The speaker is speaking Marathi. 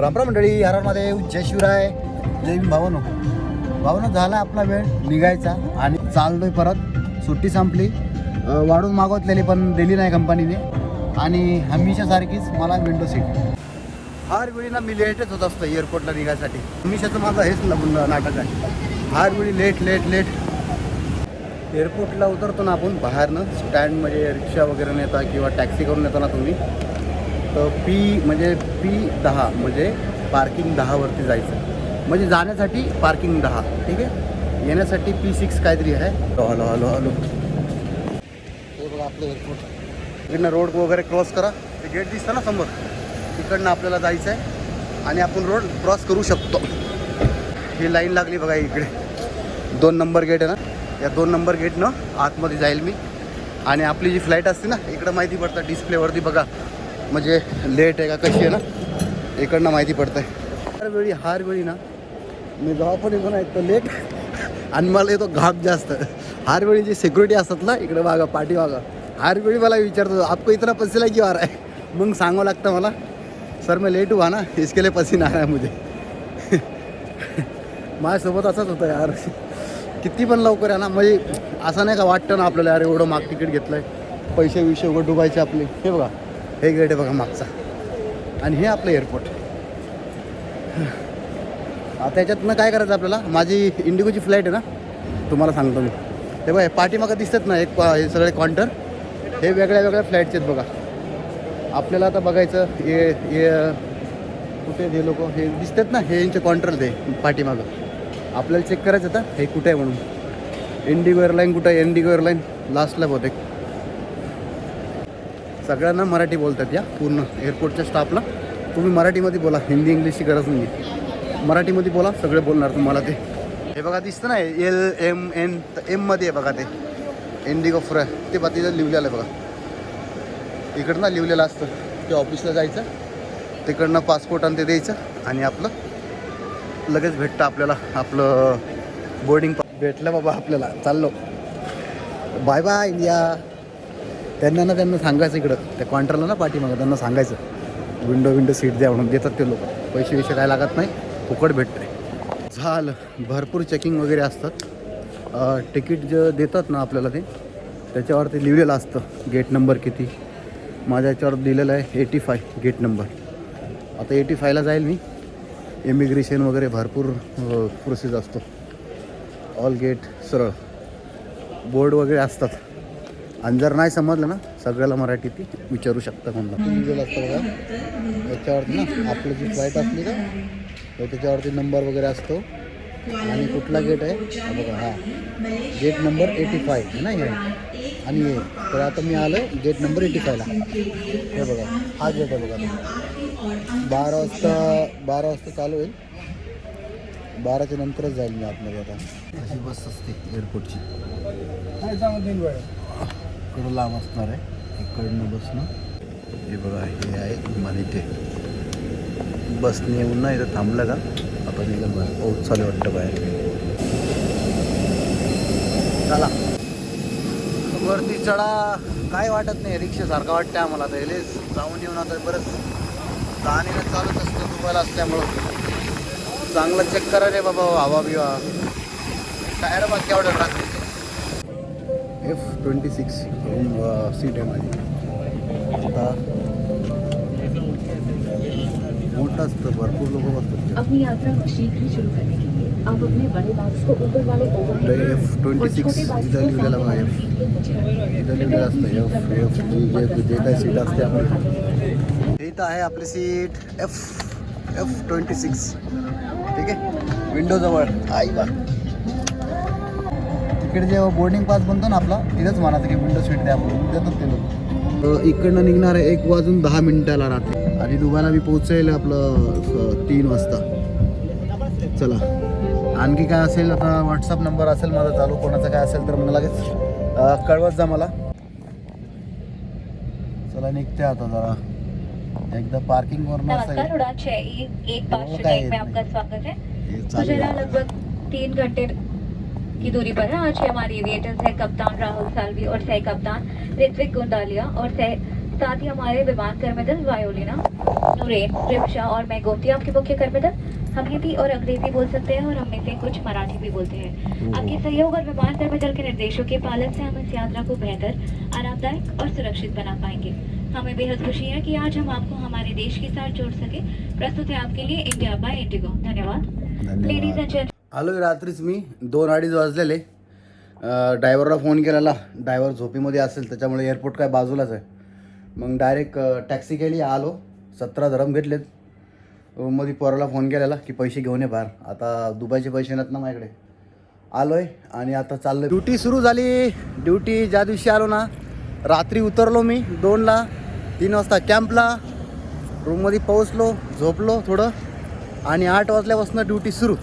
रामराम मंडळी हर महादेव जय शिवराय जय भावनो. भावनो झाला आपला वेळ निघायचा आणि चाललोय परत. सुट्टी संपली. वाढून मागवतलेली पण दिली नाही कंपनीने. आणि हमेशासारखीच मला विंडो सीट. हर वेळी ना मी लेटच होत असतो एअरपोर्टला निघायसाठी. हमेशाचं माझं हेच नाटक आहे. हर वेळी लेट लेट लेट. एअरपोर्टला उतरतो ना आपण बाहेरनं. स्टँडमध्ये म्हणजे रिक्षा वगैरे नेता किंवा टॅक्सी करून येतो ना तुम्ही. तर पी म्हणजे पी दहा म्हणजे पार्किंग दहावरती जायचं. म्हणजे जाण्यासाठी पार्किंग दहा ठीक आहे? येण्यासाठी पी सिक्स काहीतरी आहे. हॅलो हॅलो हॅलो हे बघा आपलं एअरपोर्ट इकडनं रोड वगैरे क्रॉस करा. ते गेट दिसतं ना समोर? तिकडनं आपल्याला जायचं आहे. आणि आपण रोड क्रॉस करू शकतो. ही लाईन लागली बघा इकडे. दोन नंबर गेट आहे ना? या दोन नंबर गेटनं आतमध्ये जाईल मी. आणि आपली जी फ्लाईट असते ना इकडं माहिती पडतं डिस्प्लेवरती बघा. म्हणजे लेट आहे का? कशी आहे ना? इकडनं माहिती पडतं आहे हर वेळी हर वेळी ना मी जेव्हा पण येतो ना एक तर लेट आणि मला येतो घाप जास्त. हर वेळी जी सिक्युरिटी असतात ना इकडे बघा पाठी बघा हर वेळी मला विचारतो आपको इतना पसीना की आ रहा मग सांगावं लागतं मला सर मी लेट हुआ ना इसके लिए पसीना आहे मुझे. माझ्यासोबत असंच होतं यार. किती पण लवकर आहे ना म्हणजे असं नाही का वाटतं ना आपल्याला यार एवढं माग तिकीट घेतलं आहे पैसे विषय उघड डुबायचे आपले. हे बघा. हे गेट आहे बघा मागचा. आणि हे आपलं एअरपोर्ट आता याच्यातनं काय करायचं आपल्याला? माझी इंडिगोची फ्लाईट आहे ना? तुम्हाला सांगतो मी. हे बघा पाठीमागं दिसतात ना एक हे सगळे काउंटर हे वेगळ्या वेगळ्या फ्लाईटचे आहेत बघा. आपल्याला आता बघायचं हे हे कुठे हे लोक? हे दिसतात ना हे यांचे काउंटर ते पाठीमागं. आपल्याला चेक करायचं आता हे कुठे आहे म्हणून? इंडिगो एअरलाईन कुठं आहे? इंडिगो एअरलाईन लास्टला बहुतेक. सगळ्यांना मराठी बोलतात या पूर्ण एअरपोर्टच्या स्टाफला तुम्ही मराठीमध्ये बोला हिंदी इंग्लिशची गरज नाही मराठीमध्ये बोला सगळे बोलणार तुम्हाला ते. हे बघा दिसतं ना एल एम एन तर एममध्ये आहे बघा ते. इंडिगो फ्र ते बघा तिथं लिहिलेलं आहे बघा. इकडं ना लिहिलेलं असतं ते ऑफिसला जायचं तिकडनं पासपोर्ट आणि ते द्यायचं आणि आपलं लगेच भेटतं आपल्याला आपलं बोर्डिंग भेटलं बाबा आपल्याला. चाललो. Bye bye India. त्यांना ना त्यांना सांगायचं इकडं. त्या कॉन्ट्रॅक्टला ना पाठीमागं त्यांना सांगायचं. विंडो विंडो सीट द्या म्हणून देतात ते लोक. पैसे विषय काय लागत नाही. फुकट भेटते झालं. भरपूर चेकिंग वगैरे असतात. तिकीट जे देतात ना आपल्याला ते त्याच्यावर ते लिहिलेलं असतं. गेट नंबर किती? माझ्या याच्यावर दिलेलं आहे एटी फाय गेट नंबर आता एटी फायला जाईल मी. इमिग्रेशन वगैरे भरपूर प्रोसेस असतो. ऑल गेट सरळ. बोर्ड वगैरे असतात. आणि जर नाही समजलं ना सगळ्याला मराठी ती विचारू शकता असतं बघा. याच्यावरती ना आपलं जी फ्लाईट असली ना तर त्याच्यावरती नंबर वगैरे असतो. आणि कुठला गेट आहे? हा बघा हा. गेट नंबर एटी फाय आहे ना हे? आणि हे. तर आता मी आलो गेट नंबर एटी फायला हे बघा हा गेट आहे बघा. बारा वाजता बारा वाजता चालू होईल. बाराच्या नंतरच जाईल मी आतमध्ये आता. अशी बस असते एअरपोर्टची इकडं लांब असणार आहे इकडनं बसणं. हे बघा हे आहे विमान इथे बसने येऊन ना इथं थांबलं का? आता निघाल बाहेर पाऊस चालू वाटतं बाहेर. चला. वरती चढा. काय वाटत नाही रिक्षासारखं वाटतं आम्हाला आता. हेले जाऊन येऊन आता बरंच जाणं चालूच असतं दुबईला असल्यामुळं. चांगलं चेक करा रे बाबा हवा बिवा टायर बाकी एवढं राहते एफ़ ट्वेंटी सिक्स सीट माझी आता मोठं असतं भरपूर लोक बसतात अपनी यात्रा को शीघ्र ही शुरू करने के लिए आप अपने बड़े बैग्स को ऊपर वाले ओवरहेड एफ़ ट्वेंटी सिक्स इथं लिहिलेलं बघा एफ़ इथं लिहिलेलं असतं एफ़ एफ़ जे जे काही सीट असते आपली इथं आहे आपली seat F F twenty six ठीक है? आहे विंडोजवळ आई बा तिकडे जेव्हा बोर्डिंग पास बनतो ना आपला तिथंच म्हणायचं की विंडो सीट द्या म्हणून देतात ते लोक. इकडनं निघणार आहे एक वाजून दहा मिनिटाला रात्री. आणि दुबईला मी पोहोचेल आपलं तीन वाजता. चला. आणखी काय असेल आता व्हॉट्सअप नंबर असेल माझा चालू कोणाचा काय असेल तर मला लगेच. कळवत जा मला. चला निघते आता जरा. एकदा पार्किंग नाही. स्वागत है तीन घंटे की दूरी पर है। आज के हमारे एविएटर्स है कप्तान राहुल सालवी और सह कप्तान ऋत्विक गुंडालिया और सह साथ ही हमारे विमान कर्मदल वायोलिना नूरेन रिमशा और मैं गोमती आपके मुख्य कर्मदल। हम हिंदी और अंग्रेज़ी बोल सकते हैं और हम में से कुछ मराठी भी बोलते हैं। आपके सहयोग और विमान कर्मदल के निर्देशों के पालन से हम इस यात्रा को बेहतर आरामदायक और सुरक्षित बना पाएँगे। हमें बेहद खुशी है कि आज हम आपको हमारे देश के साथ जोड़ सके। प्रस्तुत है आपके लिए इंडिया बाय इंडिगो धन्यवाद। लेडीज़ एंड जेंट आलो रात्रीच मी. दोन अडीच वाजलेले. ड्रायव्हरला फोन केलेला. ड्रायव्हर झोपीमध्ये असेल त्याच्यामुळे एअरपोर्ट काय बाजूलाच आहे. मग डायरेक्ट टॅक्सी केली आलो. सतरा धरम घेतलेत. रूममध्ये पोराला फोन केलेला की पैसे घेऊन ये बाहेर. आता दुबईचे पैसे नाहीत ना माझ्याकडे. आलोय आणि आता चाललोय. ड्युटी सुरू झाली. ड्युटी ज्या दिवशी आलो ना रात्री उतरलो मी दोनला. तीन वाजता कॅम्पला. रूममध्ये पोहोचलो झोपलो थोडं. आणि आठ वाजल्यापासून ड्युटी सुरू.